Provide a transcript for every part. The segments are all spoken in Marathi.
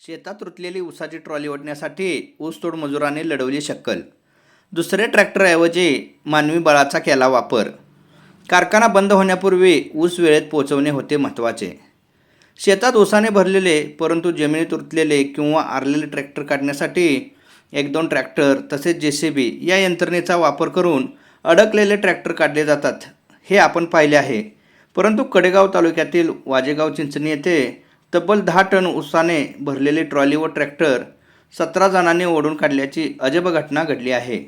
शेतात रुतलेली ऊसाची ट्रॉली ओढण्यासाठी ऊसतोड मजुराने लढवली शक्कल. दुसऱ्या ट्रॅक्टरऐवजी मानवी बळाचा केला वापर. कारखाना बंद होण्यापूर्वी ऊस वेळेत पोहोचवणे होते महत्त्वाचे. शेतात ऊसाने भरलेले परंतु जमिनीत रुतलेले किंवा आरलेले ट्रॅक्टर काढण्यासाठी एक दोन ट्रॅक्टर तसेच जे सी बी या यंत्रणेचा वापर करून अडकलेले ट्रॅक्टर काढले जातात हे आपण पाहिले आहे. परंतु कडेगाव तालुक्यातील वाजेगाव चिंचणी येथे तब्बल दहा टन ऊसाने भरलेले ट्रॉली व ट्रॅक्टर सतरा जणांनी ओढून काढल्याची अजब घटना घडली आहे.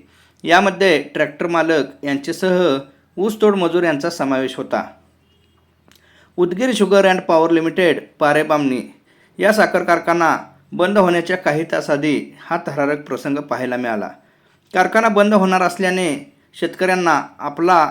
यामध्ये ट्रॅक्टर मालक यांच्यासह ऊसतोड मजूर यांचा समावेश होता. Udgir sugar and power limited Parebamani या साखर कारखाना बंद होण्याच्या काही तास आधी हा थरारक प्रसंग पाहायला मिळाला. कारखाना बंद होणार असल्याने शेतकऱ्यांना आपला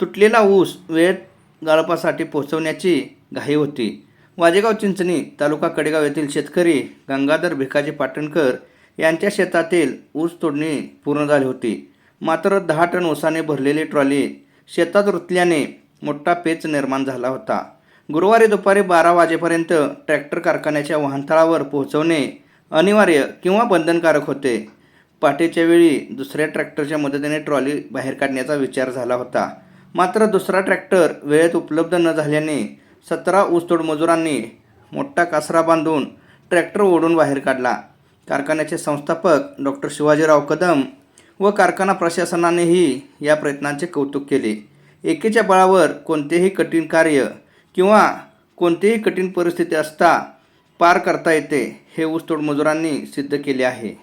तुटलेला ऊस वेळेत गाळपासाठी पोहोचवण्याची घाई होती. वाजेगाव चिंचणी तालुका कडेगाव येथील शेतकरी गंगाधर भिकाजी पाटणकर यांच्या शेतातील ऊस तोडणी पूर्ण झाली होती. मात्र दहा टन ऊसाने भरलेली ट्रॉली शेतात रुतल्याने मोठा पेच निर्माण झाला होता. गुरुवारी दुपारी बारा वाजेपर्यंत ट्रॅक्टर कारखान्याच्या वाहनतळावर पोहोचवणे अनिवार्य किंवा बंधनकारक होते. पाठीच्या वेळी दुसऱ्या ट्रॅक्टरच्या मदतीने ट्रॉली बाहेर काढण्याचा विचार झाला होता. मात्र दुसरा ट्रॅक्टर वेळेत उपलब्ध न झाल्याने सतरा ऊसतोड मजुरांनी मोठा कासरा बांधून ट्रॅक्टर ओढून बाहेर काढला. कारखान्याचे संस्थापक डॉक्टर शिवाजीराव कदम व कारखाना प्रशासनानेही या प्रयत्नांचे कौतुक केले. एकेच्या बळावर कोणतेही कठीण कार्य किंवा कोणतीही कठीण परिस्थिती असता पार करता येते हे ऊसतोड मजुरांनी सिद्ध केले आहे.